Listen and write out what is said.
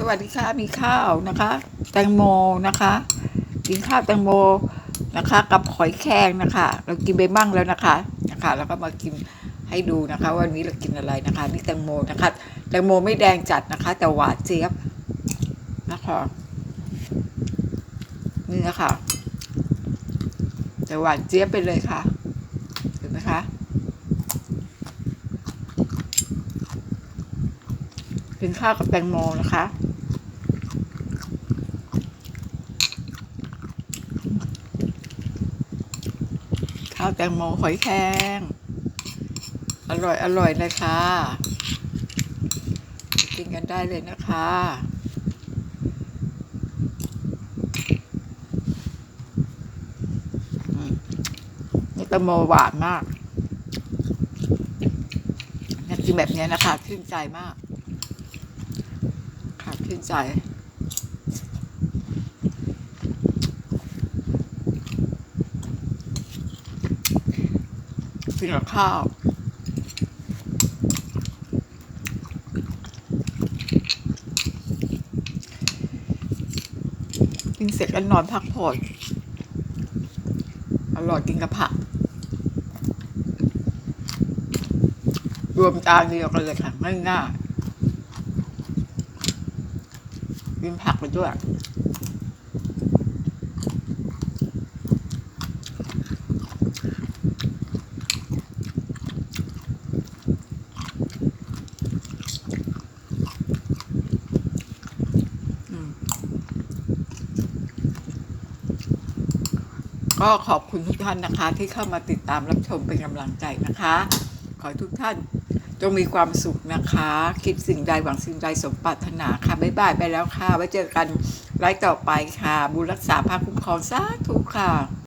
สวัสดีค่ะมีข้าวนะคะ แตงโมนะคะ กินข้าวแตงโมนะคะ กับหอยแครงนะคะ เรากินไปบ้างแล้วนะคะนะคะ แล้วก็มากินให้ดูนะคะ วันนี้เรากินอะไรนะคะนี่แตงโมนะคะ แตงโมไม่แดงจัดนะคะ แต่หวานเจี๊ยบนะคะนี่นะคะแต่หวานเจี๊ยบไปเลยค่ะเห็นไหมคะ กินข้าวกับแตงโมนะคะ ข้าวแตงโมหอยแครงอร่อยอร่อยเลยค่ะกินกันได้เลยนะคะอืมนี่แตงโมหวานมากกินแบบนี้นะคะชื่นใจมาก ชื่นใจ กินกับข้าวกินเสร็จก็นอนพักผ่อนอร่อยกินกับผัก รวมจานเดียวกันเลยค่ะง่ายๆ กินผักไปด้วยก็ขอบคุณทุกท่านนะคะ ที่เข้ามาติดตามรับชมเป็นกำลังใจนะคะ ขอทุกท่าน จงมีความสุขนะคะ คิดสิ่งใดหวังสิ่งใดสมปรารถนาค่ะ บ๊ายบายไปแล้วค่ะ ไว้เจอกันไลฟ์ต่อไปค่ะ บุญรักษาภาคคุ้มครองสาธุค่ะ